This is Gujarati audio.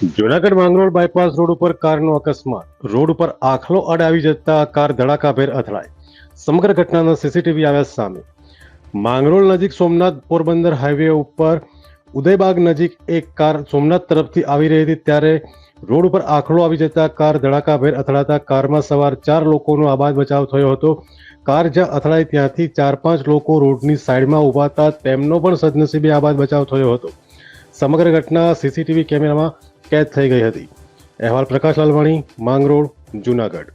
જુનાગઢ માંગરોળ બાયપાસ રોડ ઉપર કારનો અકસ્માત. રોડ ઉપર આખલો અડ આવી જતા કાર ધડાકાભેર અથડાઈ. સમગ્ર ઘટનાના સીસીટીવી આવ્યા સામે. માંગરોળ નજીક સોમનાથ પોરબંદર હાઈવે ઉપર ઉદયબાગ નજીક એક કાર સોમનાથ તરફથી આવી રહી હતી ત્યારે રોડ ઉપર આખલો આવી જતા કાર ધડાકાભેર અથડાતા કારમાં સવાર ચાર લોકોનો આબાદ બચાવ થયો હતો. કાર જ્યાં અથડાઈ ત્યાંથી ચાર પાંચ લોકો રોડની સાઈડમાં ઊભા હતા. તેમનો પણ સદનસીબે આબાદ બચાવ થયો હતો. સમગ્ર ઘટના સીસીટીવી કેમેરામાં કેદ થઈ ગઈ હતી. અહેવાલ પ્રકાશ લાલવાણી માંગરોળ જુનાગઢ.